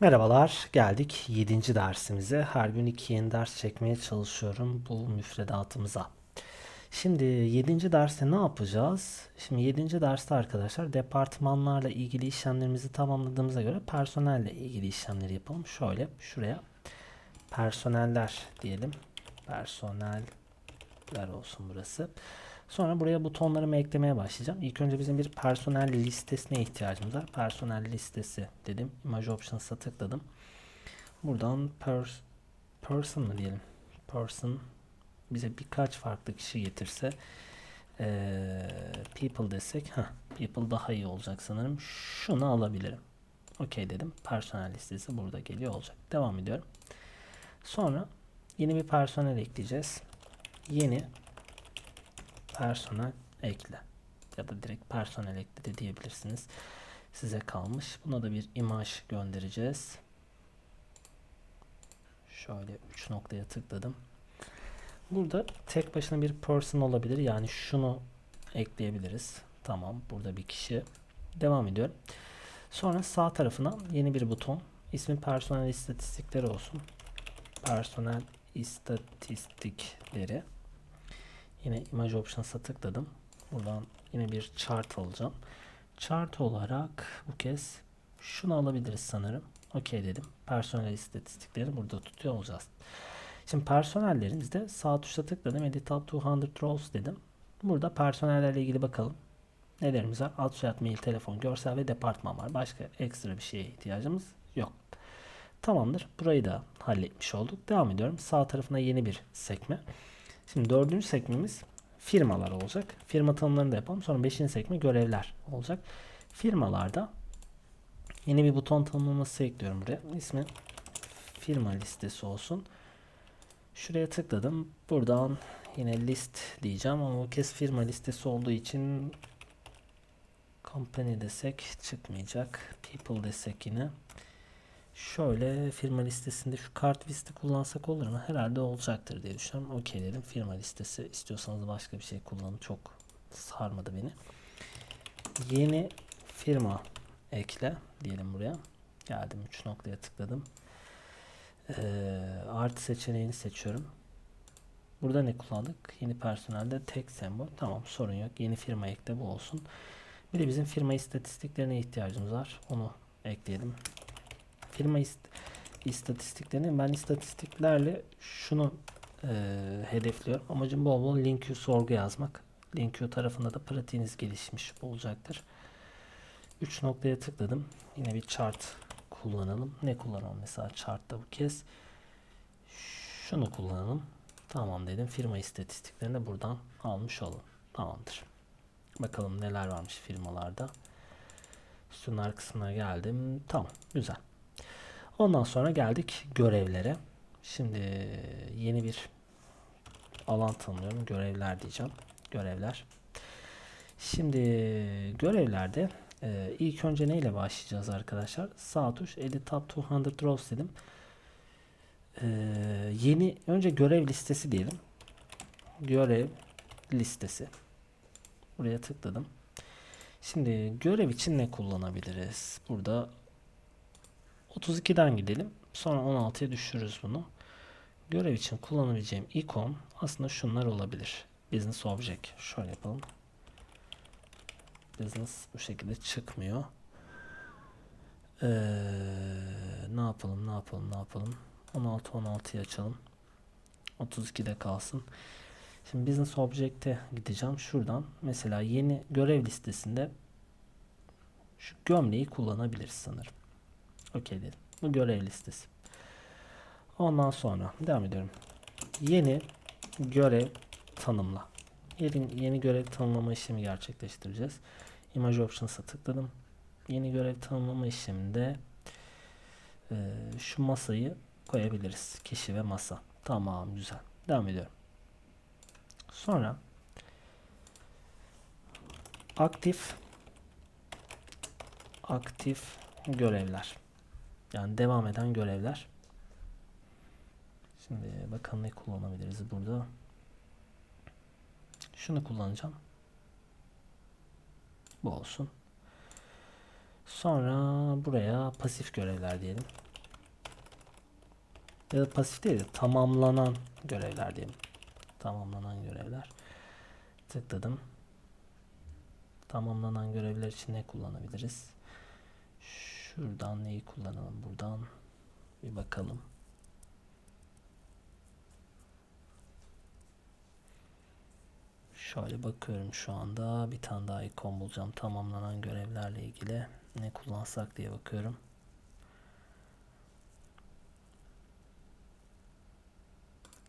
Merhabalar, geldik 7. dersimize. Her gün iki yeni ders çekmeye çalışıyorum bu müfredatımıza. Şimdi 7. derste ne yapacağız? Şimdi 7. derste arkadaşlar departmanlarla ilgili işlemlerimizi tamamladığımıza göre personelle ilgili işlemleri yapalım. Şöyle şuraya personeller diyelim. Personeller olsun burası. Sonra buraya butonlarımı eklemeye başlayacağım. İlk önce bizim bir personel listesine ihtiyacımız var. Personel listesi dedim. Image Options'a tıkladım. Buradan pers person mı diyelim? Person bize birkaç farklı kişi getirse eee, people desek heh, people daha iyi olacak sanırım. Şunu alabilirim. Okey dedim. Personel listesi burada geliyor olacak. Devam ediyorum. Sonra yeni bir personel ekleyeceğiz. Yeni personel ekle ya da direkt personel ekle de diyebilirsiniz. Size kalmış. Buna da bir imaj göndereceğiz. Şöyle 3 noktaya tıkladım. Burada tek başına bir person olabilir. Yani şunu ekleyebiliriz. Tamam. Burada bir kişi. Devam ediyorum. Sonra sağ tarafına yeni bir buton. İsmi personel istatistikleri olsun. Personel istatistikleri. Yine image options'a tıkladım. Buradan yine bir chart alacağım. Chart olarak bu kez şunu alabiliriz sanırım. Okey dedim. Personel istatistikleri burada tutuyor olacağız. Şimdi personellerimizde sağ tuşa tıkladım. Edit up 200 rows dedim. Burada personellerle ilgili bakalım. Nelerimiz var? Ad, soyad, mail, telefon, görsel ve departman var. Başka ekstra bir şeye ihtiyacımız yok. Tamamdır. Burayı da halletmiş olduk. Devam ediyorum. Sağ tarafına yeni bir sekme. Şimdi dördüncü sekmemiz firmalar olacak. Firma tanımlarını da yapalım. Sonra beşinci sekme görevler olacak. Firmalarda yeni bir buton tanımlaması ekliyorum buraya. İsmi firma listesi olsun. Şuraya tıkladım. Buradan yine list diyeceğim ama bu kez firma listesi olduğu için company desek çıkmayacak. People desek yine. Şöyle firma listesinde şu kart listi kullansak olur mu? Herhalde olacaktır diye düşünüyorum. Okey dedim. Firma listesi istiyorsanız başka bir şey kullanın. Çok sarmadı beni. Yeni firma ekle diyelim buraya. Geldim 3 noktaya tıkladım. Ee, artı seçeneğini seçiyorum. Burada ne kullandık? Yeni personelde tek sembol. Tamam sorun yok. Yeni firma ekle bu olsun. Bir de bizim firma istatistiklerine ihtiyacımız var. Onu ekleyelim firma ist istatistiklerini ben istatistiklerle şunu e, hedefliyorum. Amacım bol bol LinkU sorgu yazmak. LinkU tarafında da pratiğiniz gelişmiş olacaktır. 3 noktaya tıkladım. Yine bir chart kullanalım. Ne kullanalım mesela chartta bu kez? Şunu kullanalım. Tamam dedim. Firma istatistiklerini buradan almış olun. Tamamdır. Bakalım neler varmış firmalarda. Sütunlar kısmına geldim. Tamam. Güzel. Ondan sonra geldik görevlere. Şimdi yeni bir alan tanımlıyorum. Görevler diyeceğim. Görevler. Şimdi görevlerde e, ilk önce neyle başlayacağız arkadaşlar? Sağ tuş Edit Tab 200 Rows dedim. E, yeni önce görev listesi diyelim. Görev listesi. Buraya tıkladım. Şimdi görev için ne kullanabiliriz? Burada 32'den gidelim. Sonra 16'ya düşürürüz bunu. Görev için kullanabileceğim ikon aslında şunlar olabilir. Business Object. Şöyle yapalım. Business bu şekilde çıkmıyor. Ee, ne yapalım ne yapalım ne yapalım. 16 16'yı açalım. 32'de kalsın. Şimdi Business Object'e gideceğim. Şuradan mesela yeni görev listesinde şu gömleği kullanabiliriz sanırım. Okey dedim. Bu görev listesi. Ondan sonra devam ediyorum. Yeni görev tanımla. Yeni, yeni görev tanımlama işlemi gerçekleştireceğiz. Image Options'a tıkladım. Yeni görev tanımlama işleminde e, şu masayı koyabiliriz. Kişi ve masa. Tamam güzel. Devam ediyorum. Sonra aktif aktif görevler. Yani devam eden görevler. Şimdi bakalım ne kullanabiliriz burada. Şunu kullanacağım. Bu olsun. Sonra buraya pasif görevler diyelim. ya da pasif değil de tamamlanan görevler diyelim. Tamamlanan görevler. Tıkladım. Tamamlanan görevler için ne kullanabiliriz? Şuradan neyi kullanalım? Buradan bir bakalım. Şöyle bakıyorum şu anda. Bir tane daha ikon bulacağım. Tamamlanan görevlerle ilgili ne kullansak diye bakıyorum.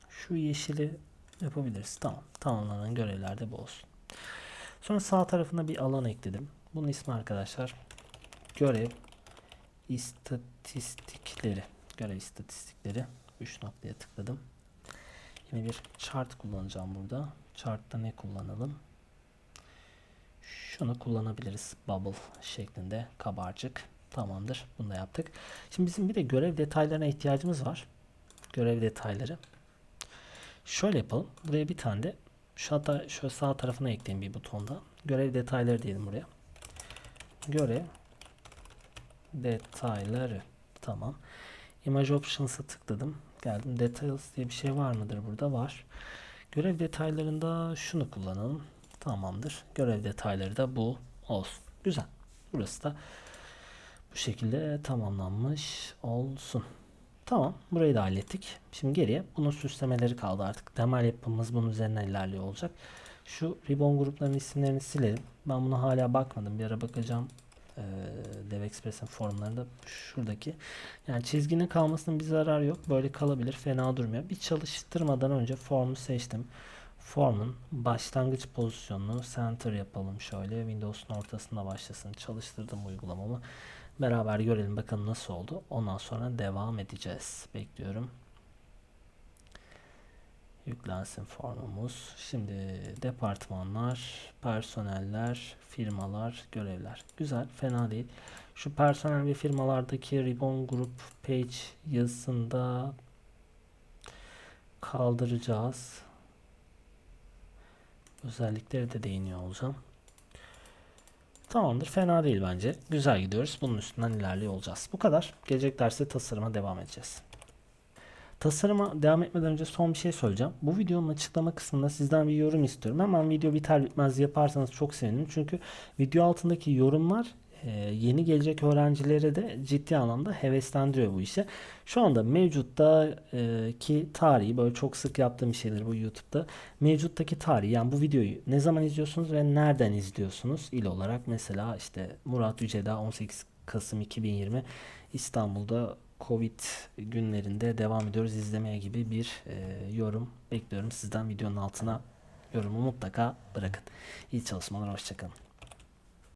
Şu yeşili yapabiliriz. Tamam. Tamamlanan görevlerde bu olsun. Sonra sağ tarafına bir alan ekledim. Bunun ismi arkadaşlar görev istatistikleri. Görev istatistikleri. 3 noktaya tıkladım. Yine bir chart kullanacağım burada. Chart'ta ne kullanalım? Şunu kullanabiliriz. Bubble şeklinde kabarcık. Tamamdır. Bunu da yaptık. Şimdi bizim bir de görev detaylarına ihtiyacımız var. Görev detayları. Şöyle yapalım. Buraya bir tane de şu hatta şöyle sağ tarafına ekleyeyim bir butonda. Görev detayları diyelim buraya. Görev detayları. Tamam. Image Options'a tıkladım. Geldim. Details diye bir şey var mıdır burada? Var. Görev detaylarında şunu kullanalım. Tamamdır. Görev detayları da bu olsun. Güzel. Burası da bu şekilde tamamlanmış olsun. Tamam. Burayı da hallettik. Şimdi geriye bunun süslemeleri kaldı artık. Temel yapımız bunun üzerinden ilerliyor olacak. Şu ribbon gruplarının isimlerini silelim. Ben buna hala bakmadım. Bir ara bakacağım. Ee, DevExpress'in formlarında şuradaki. Yani çizginin kalmasının bir zararı yok. Böyle kalabilir. Fena durmuyor. Bir çalıştırmadan önce formu seçtim. Formun başlangıç pozisyonunu center yapalım şöyle. Windows'un ortasında başlasın. Çalıştırdım uygulamamı. Beraber görelim bakalım nasıl oldu. Ondan sonra devam edeceğiz. Bekliyorum. Yüklensin formumuz. Şimdi departmanlar, personeller, firmalar, görevler. Güzel, fena değil. Şu personel ve firmalardaki ribbon group page yazısında kaldıracağız. Özellikleri de değiniyor olacağım. Tamamdır. Fena değil bence. Güzel gidiyoruz. Bunun üstünden ilerliyor olacağız. Bu kadar. Gelecek derste tasarıma devam edeceğiz. Tasarıma devam etmeden önce son bir şey söyleyeceğim. Bu videonun açıklama kısmında sizden bir yorum istiyorum. Hemen video biter bitmez yaparsanız çok sevinirim. Çünkü video altındaki yorumlar e, yeni gelecek öğrencilere de ciddi anlamda heveslendiriyor bu işe. Şu anda mevcutta e, tarihi böyle çok sık yaptığım şeyler bu YouTube'da. Mevcuttaki tarihi yani bu videoyu ne zaman izliyorsunuz ve nereden izliyorsunuz il olarak mesela işte Murat Yüceda 18 Kasım 2020 İstanbul'da Covid günlerinde devam ediyoruz izlemeye gibi bir e, yorum bekliyorum sizden videonun altına yorumu mutlaka bırakın. İyi çalışmalar hoşçakalın.